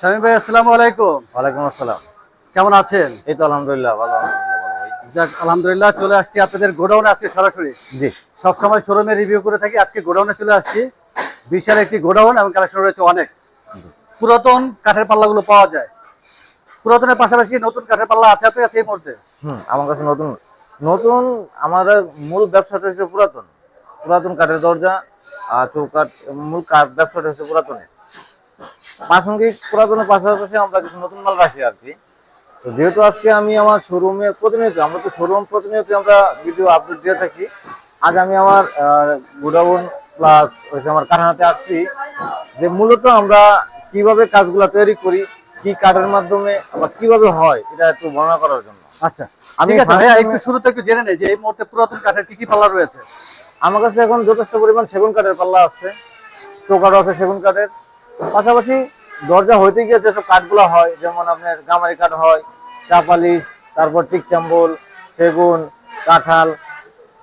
স্বামী ভাই আসসালামু আলাইকুম। ওয়ালাইকুম আসসালাম। কেমন আছেন? এই তো আলহামদুলিল্লাহ ভালো আলহামদুলিল্লাহ যাক আলহামদুলিল্লাহ চলে আসছি আপনাদের গোডাউনে আজকে সরাসরি। জি। সবসময় শোরুমে রিভিউ করে থাকি আজকে গোডাউনে চলে আসছি। বিশাল একটি গোডাউন এবং কালেকশন রয়েছে অনেক। পুরাতন কাঠের পাল্লাগুলো পাওয়া যায়। পুরাতনের পাশাপাশি নতুন কাঠের পাল্লা আছে আপনার কাছে এই মুহূর্তে? হুম আমার কাছে নতুন। নতুন আমার মূল ব্যবসাটা হচ্ছে পুরাতন। পুরাতন কাঠের দরজা আর চৌকাঠ মূল কাঠ ব্যবসাটা হচ্ছে পুরাতনের। প্রাসঙ্গিক পুরাতনের পাশাপাশি আমরা কিছু নতুন মাল রাখি আর কি। তো যেহেতু আজকে আমি আমার শোরুমে প্রতিনিয়ত আমরা তো শোরুম প্রতিনিয়ত আমরা ভিডিও আপডেট দিয়ে থাকি। আজ আমি আমার গুডাউন প্লাস হচ্ছে আমার কারখানাতে আসছি যে মূলত আমরা কীভাবে কাজগুলো তৈরি করি কি কাঠের মাধ্যমে বা কীভাবে হয় এটা একটু বর্ণনা করার জন্য। আচ্ছা আমি একটু শুরুতে একটু জেনে নেই যে এই মুহূর্তে পুরাতন কাঠের কি কি পাল্লা রয়েছে? আমার কাছে এখন যথেষ্ট পরিমাণ সেগুন কাঠের পাল্লা আছে চৌকাঠও আছে সেগুন কাঠের। পাশাপাশি দরজা হইতে গিয়ে যেসব কাঠগুলো হয় যেমন আপনার গামারি কাঠ হয় চাপালিশ তারপর টিক চাম্বল সেগুন কাঁঠাল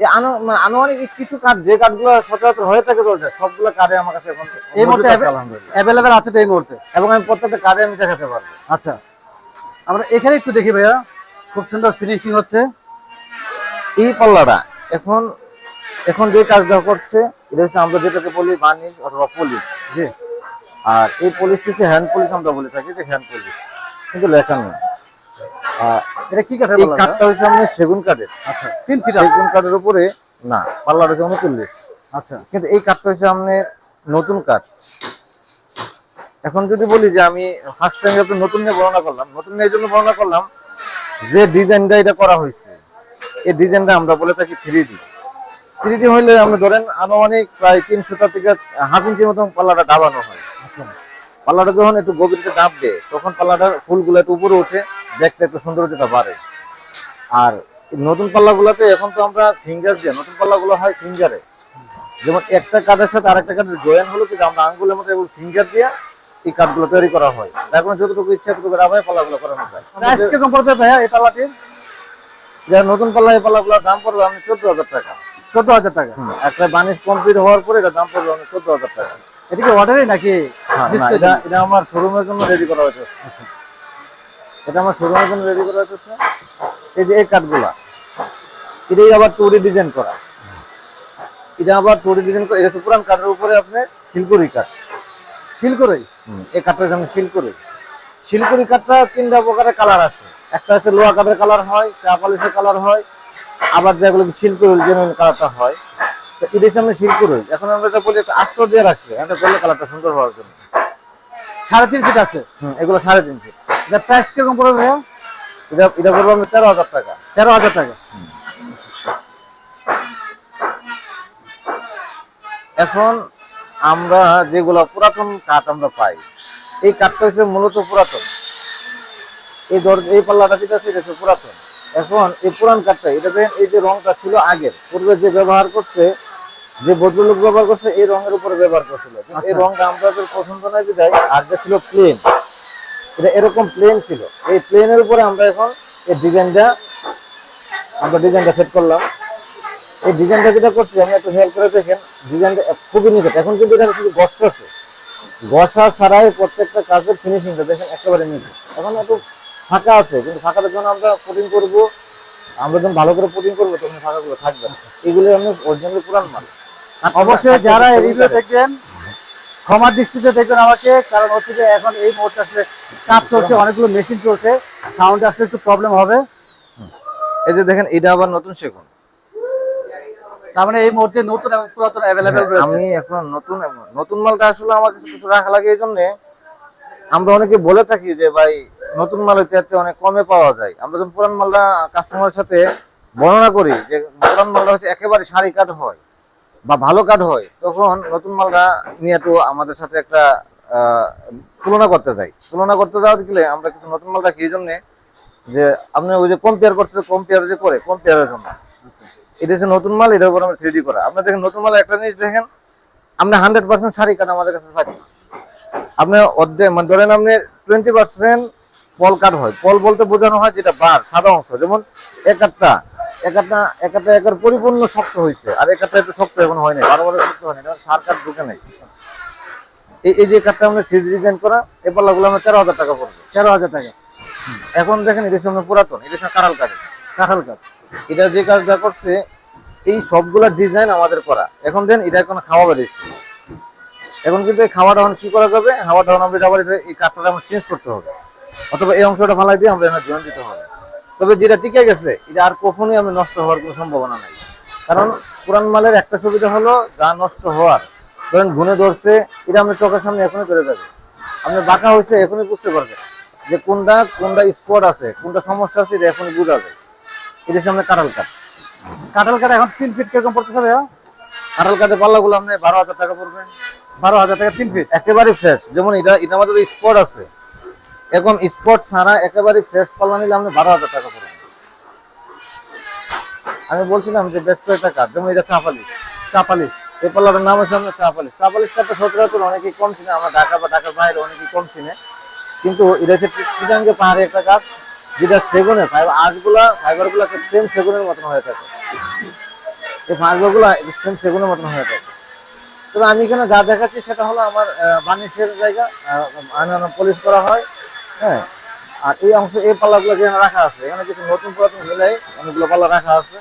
এই আনু- মানে আনুমানিক কিছু কাঠ যে কাঠগুলো সচরাচর হয়ে থাকে দরজা সবগুলো কাঠে আমার কাছে এখন এই মুহূর্তে অ্যাভেলেবেল আছে তো এই মুহূর্তে? এবং আমি প্রত্যেকটা কাঠে আমি দেখাতে পারব। আচ্ছা। আমরা এখানে একটু দেখি ভাইয়া খুব সুন্দর ফিনিশিং হচ্ছে। এই পাল্লাটা এখন এখন যে কাজটা করছে এটা হচ্ছে আমরা যেটাকে বলি বার্নিশ অথবা পলিশ। জি। আর এই পলিশটি হচ্ছে হ্যান্ড পলিশ আমরা বলে থাকি যে হ্যান্ড পলিশ কিন্তু লেখা নেই। এটা কি কাঠের এই কাঠটা হচ্ছে আমাদের সেগুন কাঠের। আচ্ছা তিন ফিট সেগুন কাঠের উপরে না পাল্লাটা হচ্ছে উনচল্লিশ। আচ্ছা। কিন্তু এই কাঠটা হচ্ছে আমাদের নতুন কাঠ। এখন যদি বলি যে আমি ফার্স্ট টাইম আপনি নতুন নিয়ে বর্ণনা করলাম নতুন নিয়ে জন্য বর্ণনা করলাম যে ডিজাইনটা এটা করা হয়েছে। এই ডিজাইনটা আমরা বলে থাকি থ্রি ডি থ্রি ডি হইলে আমরা ধরেন আনুমানিক প্রায় তিনশোটা থেকে হাফ ইঞ্চির মতন পাল্লাটা ডাবানো হয়। আচ্ছা। পাল্লাটা যখন একটু গভীরতে ডাববে তখন পাল্লাটার ফুলগুলো একটু উপরে ওঠে দেখতে একটু সৌন্দর্যটা বাড়ে। আর নতুন পাল্লাগুলোতে এখন তো আমরা ফিঙ্গার দিয়ে নতুন পাল্লাগুলো হয় ফিঙ্গারে যেমন একটা কাঠের সাথে আরেকটা কাঠের জয়েন হলো কিন্তু আমরা আঙ্গুলের মতো ফিঙ্গার দিয়ে এই কাঠগুলো তৈরি করা হয়। এখন যতটুকু ইচ্ছা ততটুকু রাবায় পাল্লাগুলো করানো যায়। কীরকম পড়বে ভাইয়া এই পাল্লাটির? যারা নতুন পাল্লা এই পাল্লাগুলোর দাম পড়বে আমি চোদ্দ হাজার টাকা। চোদ্দ হাজার টাকা। একটা বানিশ কমপ্লিট হওয়ার পরে এটা দাম পড়বে চোদ্দ হাজার টাকা। এটা কি অর্ডারই নাকি হ্যাঁ, এটা আমার শোরুমের জন্য রেডি করা হয়েছে। এটা আমার শোরুমের জন্য রেডি করা হয়েছে এই যে এই কাঠগুলা এটাই আবার টুরি ডিজাইন করা। এটা আবার টুরি ডিজাইন করা। এটা পুরান কাঠের উপরে আপনি শিলকুড়ি কাঠ শিলকরই এই কাঠটা আমি শিলকুড়ি। শিলকুড়ি কাঠটা তিনটা প্রকারের কালার আছে একটা হচ্ছে লোহা কাঠের কালার হয় চা পালিশের কালার হয় আবার যেগুলো শিলকুড়ি জেনুইন কালারটা হয়, তো এটা হচ্ছে আমি শিলকুড়ি এখন আমরা এটা বলি, একটা আস্তর দিয়ে রাখছি এটা করলে কালারটা সুন্দর হওয়ার জন্য। সাড়ে তিন ফিট আছে। এগুলো সাড়ে তিন ফিট। এটা প্রাইস কীরকম পড়বে ভাইয়া? এটা এটা করব আমি তেরো হাজার টাকা। তেরো হাজার টাকা। এখন আমরা যেগুলো পুরাতন কাঠ আমরা পাই, এই কাঠটা হচ্ছে মূলত পুরাতন। এই দর, এই পাল্লাটা যেটা আছে হচ্ছে পুরাতন। এখন এই পুরান কাঠটা এটা দেখেন এই যে রংটা ছিল আগের পূর্বে যে ব্যবহার করছে যে ভদ্রলোক ব্যবহার করছে এই রঙের উপরে ব্যবহার করছিল। এই আচ্ছা। রংটা আমাদের পছন্দ নয় বিধায় যে ছিল প্লেন এটা এরকম প্লেন ছিল। এই প্লেনের উপরে আমরা এখন এই ডিজাইনটা আমরা ডিজাইনটা সেট করলাম। এই ডিজাইনটা যেটা করছি আমি একটু হেল্প করে দেখেন ডিজাইনটা খুবই নিকট এখন কিন্তু এটা শুধু গসা আছে গসা ছাড়াই প্রত্যেকটা কাজের ফিনিশিংটা দেখেন একেবারে নিকট এখন একটু ফাঁকা আছে কিন্তু ফাঁকাটার জন্য আমরা পুটিং করব। আমরা যখন ভালো করে পুটিং করব তখন ফাঁকাগুলো থাকবে না। এগুলো আমি অরিজিনালি পুরান মাল। অবশ্যই যারা এই রিভিউ দেখবেন ক্ষমার দৃষ্টিতে দেখবেন আমাকে কারণ হচ্ছে যে এখন এই মুহূর্তে আসলে কাজ চলছে অনেকগুলো মেশিন চলছে সাউন্ড আসলে একটু প্রবলেম হবে। এই যে দেখেন এটা আবার নতুন সেগুন। তার মানে এই মুহূর্তে নতুন এবং পুরাতন অ্যাভেলেবেল রয়েছে। আমি এখন নতুন নতুন মালটা আসলে আমার কাছে কিছু রাখা লাগে এই জন্য। আমরা অনেকে বলে থাকি যে ভাই নতুন মাল হচ্ছে অনেক কমে পাওয়া যায়। আমরা যখন পুরান মালটা কাস্টমারের সাথে বর্ণনা করি যে পুরান মালটা হচ্ছে একেবারে সারি কাঠ হয় বা ভালো কাঠ হয়, তখন নতুন মালটা নিয়ে তো আমাদের সাথে একটা তুলনা করতে যাই। তুলনা করতে যাওয়া গেলে আমরা কিছু নতুন মাল রাখি এই জন্যে? যে আপনি ওই যে কম্পেয়ার করতে কম্পেয়ার যে করে কম্পেয়ারের জন্য। এটা হচ্ছে নতুন মাল, এটার উপর আমরা থ্রি করা। আপনার দেখেন, নতুন মাল একটা জিনিস দেখেন, আপনি হান্ড্রেড পার্সেন্ট শাড়ি কাট আমাদের কাছে পাচ্ছেন। আপনি অর্ধেক মানে ধরেন আপনি টোয়েন্টি পার্সেন্ট পল কাট হয়। পল বলতে বোঝানো হয় যেটা বার সাদা অংশ। যেমন এক একটা এক একটা এক একটা একের পরিপূর্ণ শক্ত হয়েছে আর এক একটা একটু শক্ত এখন হয় না বারো বারো শক্ত হয় না সার কাঠ ঢুকে নেই। এই যে কাঠটা আমরা থ্রি ডিজাইন করা এই পাল্লাগুলো আমরা তেরো হাজার টাকা পড়বে। তেরো হাজার টাকা। এখন দেখেন এটা সামনে পুরাতন এটা সামনে কাঁঠাল কাঠের কাঁঠাল কাঠ। এটা যে কাজটা করছে এই সবগুলা ডিজাইন আমাদের করা। এখন দেন এটা এখন খাওয়া বেরিয়েছে। এখন কিন্তু এই খাওয়াটা এখন কি করা যাবে? খাওয়াটা এখন আমরা আবার এই কাঠটা আমরা চেঞ্জ করতে হবে। অথবা এই অংশটা ফালাই দিয়ে আমরা এখানে জয়েন দিতে হবে। তবে যেটা টিকে গেছে, এটা আর কখনোই আমি নষ্ট হওয়ার কোনো সম্ভাবনা নাই। কারণ পুরান মালের একটা সুবিধা হলো, যা নষ্ট হওয়ার। ধরেন ঘুনে ধরছে, এটা আপনার চোখের সামনে এখনই ধরে যাবে। আপনি বাঁকা হয়েছে, এখনই বুঝতে পারবেন যে কোনটা কোনটা স্পট আছে, কোনটা সমস্যা আছে, এটা এখনই বোঝা যায় এটা সামনে কাঁঠাল কাঠ। কাঁঠাল কাঠ এখন তিন ফিট কীরকম পড়তেছে ভাইয়া? কাঁঠাল কাঠের পাল্লাগুলো আপনি বারো হাজার টাকা পড়বে। বারো হাজার টাকা তিন ফিট একেবারে ফ্রেশ যেমন এটা এটা আমাদের স্পট আছে। এখন স্পট ছাড়া একেবারে ফ্রেশ পাল্লা নিলে আপনি বারো হাজার টাকা পড়বে আমি বলছিলাম যে বেশ কয়েকটা কাঠ যেমন এটা চাপালিশ চাপালিশ, এই পাল্লাটার নাম হচ্ছে আমরা চাপালিশ। চাপালিশটা কাঠটা সচরাচর অনেকেই কম চিনে, আমরা ঢাকা বা ঢাকার বাইরে অনেকেই কম চিনে। কিন্তু এটা হচ্ছে পাহাড়ে একটা গাছ যেটা সেগুনের ফাইবার আঁশগুলা ফাইবারগুলা সেম সেগুনের মতন হয়ে থাকে। এই ফাইবারগুলা সেম সেগুনের মতন হয়ে থাকে। তবে আমি এখানে যা দেখাচ্ছি সেটা হলো আমার বাণিজ্যের জায়গা পলিশ করা হয়। হ্যাঁ। আর এই অংশ এই পাল্লাগুলো যেখানে রাখা আছে, এখানে কিছু নতুন পুরাতন মিলাই অনেকগুলো পাল্লা রাখা আছে।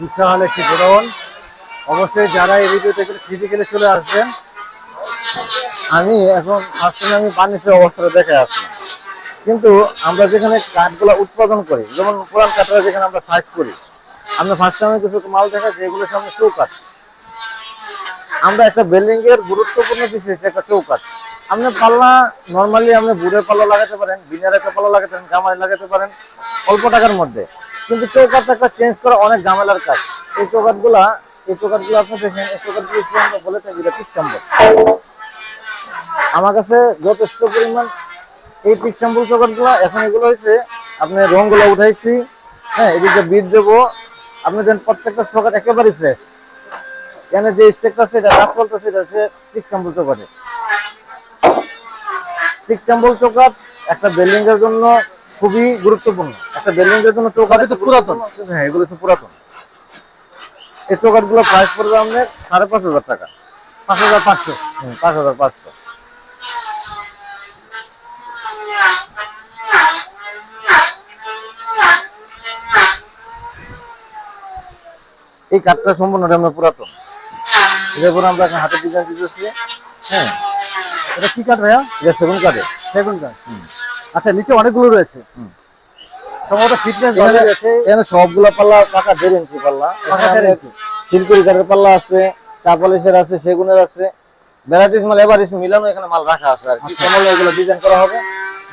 বিশাল একটি গোডাউন অবশ্যই যারা এই ভিডিও থেকে ফিজিক্যালি চলে আসবেন, আমি এখন আসলে আমি বাণিজ্যের অবস্থাটা দেখে আছি কিন্তু আমরা যেখানে কাঠগুলো উৎপাদন করি, যেমন পুরান কাঠরা যেখানে আমরা সাইজ করি, আমরা ফার্স্ট টাইমে কিছু মাল দেখা যেগুলো সামনে চৌকাঠ। আমরা একটা বিল্ডিং এর গুরুত্বপূর্ণ বিষয় একটা চৌকাঠ। আপনি পাল্লা নর্মালি আপনি বুড়ের পাল্লা লাগাতে পারেন, বিনার একটা পাল্লা লাগাতে পারেন, গামারি লাগাতে পারেন, অল্প টাকার মধ্যে। কিন্তু চৌকাঠ একটা চেঞ্জ করা অনেক ঝামেলার কাজ। এই চৌকাঠগুলা, এই চৌকাঠগুলো আপনি দেখেন, এই চৌকাঠগুলো আমরা বলে থাকি সম্ভব? আমার কাছে যথেষ্ট পরিমাণ এই পিক স্যাম্পল চোখগুলো এখন এগুলো হয়েছে আপনি রংগুলো উঠাইছি হ্যাঁ এদিকে বিট দেবো আপনি দেন প্রত্যেকটা চোখাট একেবারেই ফ্রেশ এখানে যে স্টেকটা আছে এটা কাজ চলতেছে এটা হচ্ছে পিক স্যাম্পল চোখাটে পিক স্যাম্পল চোখাট একটা বিল্ডিং এর জন্য খুবই গুরুত্বপূর্ণ। একটা বিল্ডিং এর জন্য সবই তো পুরাতন। হ্যাঁ এগুলো হচ্ছে পুরাতন। এই চোখাটগুলো প্রাইস পড়বে আপনার সাড়ে পাঁচ হাজার টাকা। পাঁচ হাজার পাঁচশো। হুম, পাঁচ হাজার পাঁচশো। এই কাঠটা সম্পূর্ণটা আমরা পুরাতন। এটার পর আমরা এখন হাতের ডিজাইন দিতেছি হ্যাঁ। এটা কি কাঠ ভাইয়া? এটা সেগুন কাঠে সেগুন কাঠ। আচ্ছা নিচে অনেকগুলো রয়েছে। সম্ভবত ফিটনেস ভালো আছে। এখানে সবগুলা পাল্লা পাকা দেড় ইঞ্চি পাল্লা। শিলকুড়ি কাঠের পাল্লা আছে চাপালিশের আছে সেগুনের আছে। ভ্যারাইটিস মাল এবার মিলানো এখানে মাল রাখা আছে আর কি। কমল এগুলো ডিজাইন করা হবে।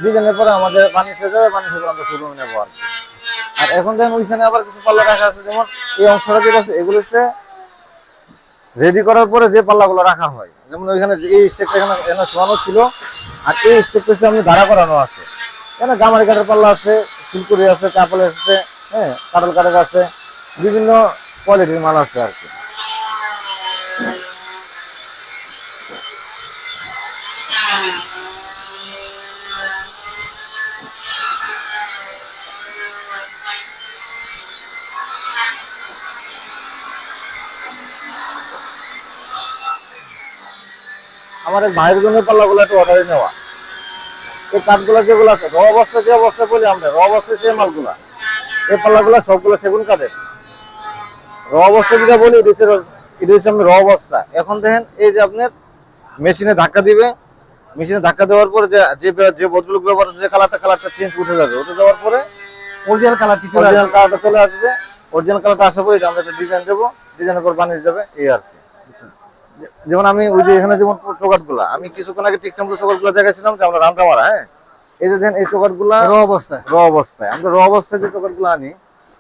ডিজাইনের পরে আমাদের পানি শেষ হবে পানি শেষ আমরা শুরু নেব আর আর এখন দেখেন ওইখানে আবার কিছু পাল্লা রাখা আছে, যেমন এই অংশটা যেটা আছে, এগুলো হচ্ছে রেডি করার পরে যে পাল্লাগুলো রাখা হয়। যেমন ওইখানে এই স্টেকটা এখানে এখানে শোয়ানো ছিল, আর এই স্টেপটা আপনি দাঁড়া করানো আছে। এখানে গামারি কাঠের পাল্লা আছে ফুলকুড়ি আছে চাপল আছে হ্যাঁ কাটল কাঠের আছে, বিভিন্ন কোয়ালিটির মাল আছে আর কি। আমার এক ভাইয়ের জন্য পাল্লাগুলো একটু অর্ডারে নেওয়া। এই কাঠগুলো যেগুলো আছে র অবস্থা যে অবস্থা বলি আমরা র অবস্থায় যে মালগুলা এই পাল্লাগুলো সবগুলো সেগুন কাঠের র অবস্থা যেটা বলি এটা হচ্ছে র- অবস্থা। এখন দেখেন এই যে আপনার মেশিনে ধাক্কা দিবে মেশিনে ধাক্কা দেওয়ার পরে যে যে বে- যে ভদ্রলোক ব্যবহার হচ্ছে, যে কালারটা কালারটা চেঞ্জ উঠে যাবে। উঠে যাওয়ার পরে অরিজিনাল কালার কিছু অরিজিনাল কালারটা চলে আসবে। অরিজিনাল কালারটা আসার পরে আমরা একটা ডিজাইন দেবো। ডিজাইনের পর বানিয়ে যাবে এই আর কি। যে- যেমন আমি ওই যে এখানে যেমন চোকাটগুলা আমি কিছুক্ষণ আগে ঠিক স্যাম্পল চোকাটগুলা দেখাচ্ছিলাম যে আমরা রান্না মারা হ্যাঁ? এই যে দেখেন এই চোকাটগুলা র অবস্থায়। র অবস্থায়। আমরা র অবস্থায় যে চোকাটগুলা আনি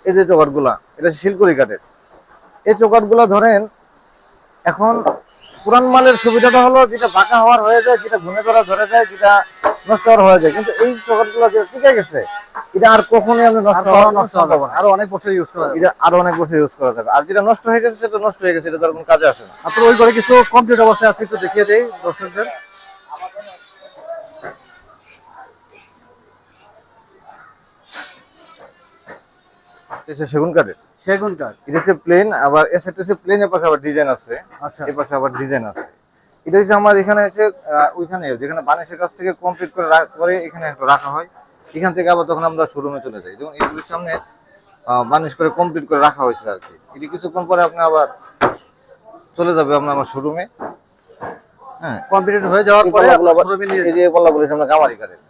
এই যে চোকাটগুলা এটা শিলকুড়ি কাঠের এই চোকাটগুলা ধরেন এখন পুরান মালের সুবিধাটা হলো যেটা বাঁকা হওয়ার হয়ে যায় যেটা ঘুনে ধরা ধরে যায় যেটা নষ্ট হওয়ার হয়ে যায়। কিন্তু এই চোকাটগুলা যে টিকে গেছে এটা আর কখনোই নষ্ট না। অনেক বছর ইউজ করা এটা অনেক বছর ইউজ করা যাবে। আর যেটা নষ্ট হয়ে গেছে সেটা নষ্ট হয়ে গেছে এটা কাজে আসে না। ওই কিছু কমপ্লিট অবস্থায় আছে একটু দেখিয়ে দেই দর্শকদের। সেগুন কাঠের। সেগুন কাঠ। এটা হচ্ছে প্লেন আবার প্লেনের পাশে আবার ডিজাইন আছে। আচ্ছা। পাশে আবার ডিজাইন আছে। এটা হচ্ছে আমার এখানে হচ্ছে ওইখানে যেখানে বানিশের কাছ থেকে কমপ্লিট করে করে এখানে রাখা হয়। এখান থেকে আবার তখন আমরা শোরুমে চলে যাই। যেমন এগুলির সামনে বানিশ করে কমপ্লিট করে রাখা হয়েছে আর কি। এটি কিছুক্ষণ পরে আপনি আবার চলে যাবে আপনার আমার শোরুমে হ্যাঁ কমপ্লিট হয়ে যাওয়ার পরে এই যে আমরা গামারি কাঠের।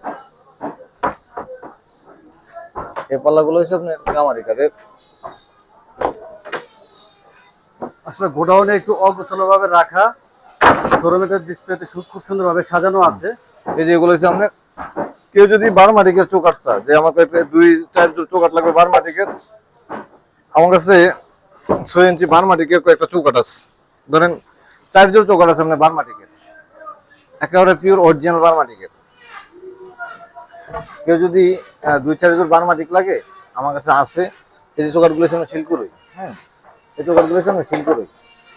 এই পাল্লাগুলো হচ্ছে আপনার গামারি কাঠের। আসলে গোডাউনে একটু অগোছালো ভাবে রাখা ডিসপ্লেতে খুব সুন্দর ভাবে সাজানো আছে। এই যে এগুলো হচ্ছে আপনার কেউ যদি বারমাটিকের চোকাট চায় যে আমার কাছে দুই, চার চোকাট লাগবে বারমাটিকের আমার কাছে ছয় ইঞ্চি বারমাটিকের কয়েকটা চৌকাট আছে ধরেন, চার জোড় চৌকাট আছে আপনার বারমাটিকের একেবারে পিওর অরিজিনাল বারমাটিকের কেউ যদি দুই, চার জোড় বারমাটিক লাগে, আমার কাছে আছে। এই যে চৌকাটগুলো হচ্ছে আমরা শিলকুরই হ্যাঁ এই চৌকাটগুলো হচ্ছে আমরা শিলকুরই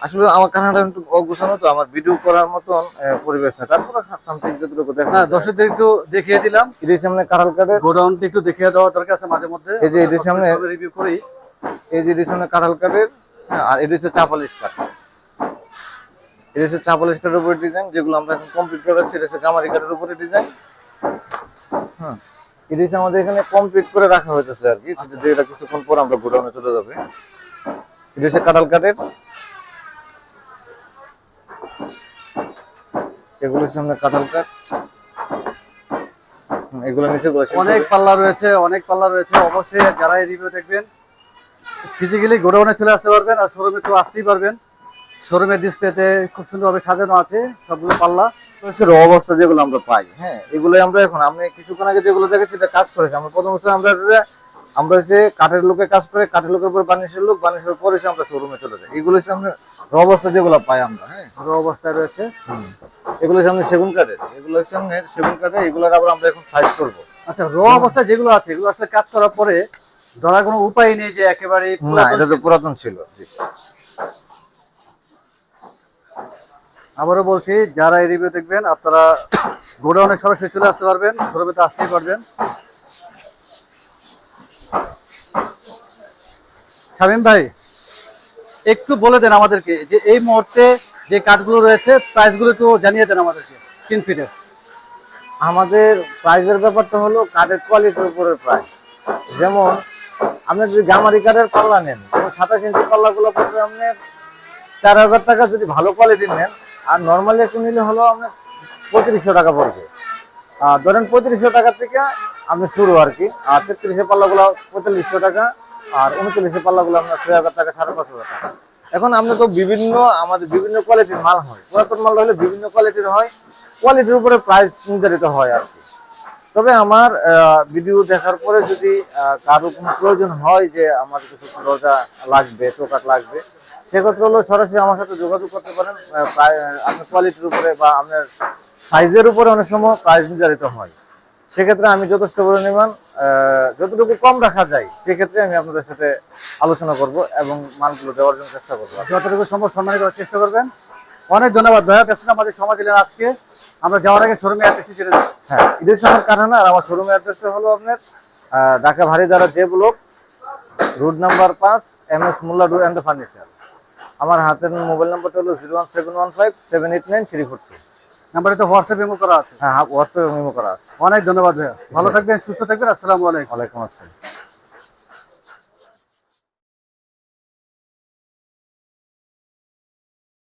আসলে আমার কানাডা একটু অগুছানো তো আমার ভিডিও করার মতন পরিবেশ না তারপরে সামথিং যতটুকু দেখা না দর্শকদের একটু দেখিয়ে দিলাম। এটা সামনে কাঁঠাল কাঠের গোডাউনটা একটু দেখিয়ে দেওয়া দরকার আছে মাঝে মধ্যে। এই যে এদের সামনে- রিভিউ করি। এই যে হচ্ছে আপনার কাঁঠাল কাঠের হ্যাঁ, আর এটা হচ্ছে চাপালিশ কাঠ এটা হচ্ছে চাপালিশ কাঠের উপরে ডিজাইন যেগুলো আমরা এখন কমপ্লিট করে এটা হচ্ছে গামারি কাঠের উপরে ডিজাইন হ্যাঁ এটা হচ্ছে আমাদের এখানে কমপ্লিট করে রাখা হয়েছে আর কি। সেটা এটা কিছুক্ষণ পর আমরা গোডাউনে চলে যাবে। এটা হচ্ছে কাঁঠাল কাঠের। এগুলো হচ্ছে আপনার কাঁঠাল কাঠ। এগুলো নিচে অনেক পাল্লা রয়েছে অনেক পাল্লা রয়েছে। অবশ্যই যারা এই রিভিউ দেখবেন ফিজিক্যালি গোডাউনে চলে আসতে পারবেন আর শোরুমে তো আসতেই পারবেন। শোরুমের ডিসপ্লেতে খুব সুন্দরভাবে সাজানো আছে সবগুলো পাল্লা। হচ্ছে র অবস্থা যেগুলো আমরা পাই হ্যাঁ এগুলো আমরা এখন আমি কিছুক্ষণ আগে যেগুলো দেখেছি এটা কাজ করেছে। আমরা প্রথম হচ্ছে আমরা যে- আমরা যে কাঠের লোকে কাজ করে কাঠের লোকের উপর বানিশের লোক বানিশের পরে আমরা শোরুমে চলে যাই। এগুলো হচ্ছে আমরা র অবস্থা যেগুলো পাই আমরা হ্যাঁ? র অবস্থায় রয়েছে। এগুলো আমাদের সেগুন কাঠের। এগুলো আমাদের সেগুন কাঠের এগুলোর আবার আমরা এখন সাইজ করব। আচ্ছা র অবস্থায় যেগুলো আছে এগুলো আসলে কাজ করার পরে ধরার কোনো উপায় নেই যে একেবারে না এটা তো পুরাতন ছিল। আবারও বলছি যারা এই রিভিউ দেখবেন আপনারা গোডাউনে সরাসরি চলে আসতে পারবেন শোরুমে তো আসতেই পারবেন। শামীম ভাই একটু বলে দেন আমাদেরকে যে এই মুহূর্তে যে কাঠগুলো রয়েছে প্রাইসগুলো একটু জানিয়ে দেন আমাদেরকে, তিন ফিটের আমাদের প্রাইজের ব্যাপারটা হলো কাঠের কোয়ালিটির উপরে প্রাইস যেমন, আপনি যদি গামারি কাঠের পাল্লা নেন সাতাশ ইঞ্চি পাল্লাগুলো পড়বে আপনি চার হাজার টাকা যদি ভালো কোয়ালিটির নেন, আর নর্মালি একটু নিলে হলো আপনার পঁয়ত্রিশশো টাকা পড়বে। ধরেন পঁয়ত্রিশশো টাকা থেকে আপনি শুরু আর কি। আর তেত্রিশে পাল্লাগুলো পঁয়তাল্লিশশো টাকা আর উনচল্লিশে পাল্লাগুলো আপনার ছয় হাজার টাকা, সাড়ে পাঁচ হাজার টাকা। এখন আমরা তো বিভিন্ন, আমাদের বিভিন্ন কোয়ালিটির মাল হয়। পুরাতন মাল হলে বিভিন্ন কোয়ালিটির হয় কোয়ালিটির উপরে প্রাইস নির্ধারিত হয় আর কি। তবে আমার ভিডিও দেখার পরে যদি কারও কোনো প্রয়োজন হয় যে আমার কিছু রোজা লাগবে চোকাট লাগবে, সেক্ষেত্রে হলো সরাসরি আমার সাথে যোগাযোগ করতে পারেন। আপনার কোয়ালিটির উপরে বা আপনার সাইজের উপরে অনেক সময় প্রাইস নির্ধারিত হয়। সেক্ষেত্রে আমি যথেষ্ট পরিমাণ যতটুকু কম রাখা যায় সেক্ষেত্রে আমি আপনাদের সাথে আলোচনা করব এবং মালগুলো দেওয়ার জন্য চেষ্টা করব। যতটুকু সম্ভব সম্মান করার চেষ্টা করবেন। অনেক ধন্যবাদ ভাইয়া। ব্যস্ত আমাদের সময় দিলেন আজকে। আমরা যাওয়ার আগে শোরুমে অ্যাড্রেসে জেনে নেব। হ্যাঁ। ঈদের সময় কারখানা আর আমার শোরুমের অ্যাড্রেসটা হলো আপনার ঢাকা ভারিদারা যে ব্লক রুট নাম্বার পাঁচ M S Molla door and furniture আমার হাতের মোবাইল নাম্বারটা হলো zero one seven one five seven eight nine three four two নাম্বারে তো হোয়াটসঅ্যাপ মেমো করা আছে। হ্যাঁ হোয়াটসঅ্যাপ মেমো করা আছে। অনেক ধন্যবাদ ভাইয়া। ভালো থাকবেন সুস্থ থাকবেন আসসালামু আলাইকুম। ওয়ালাইকুম আসসালাম।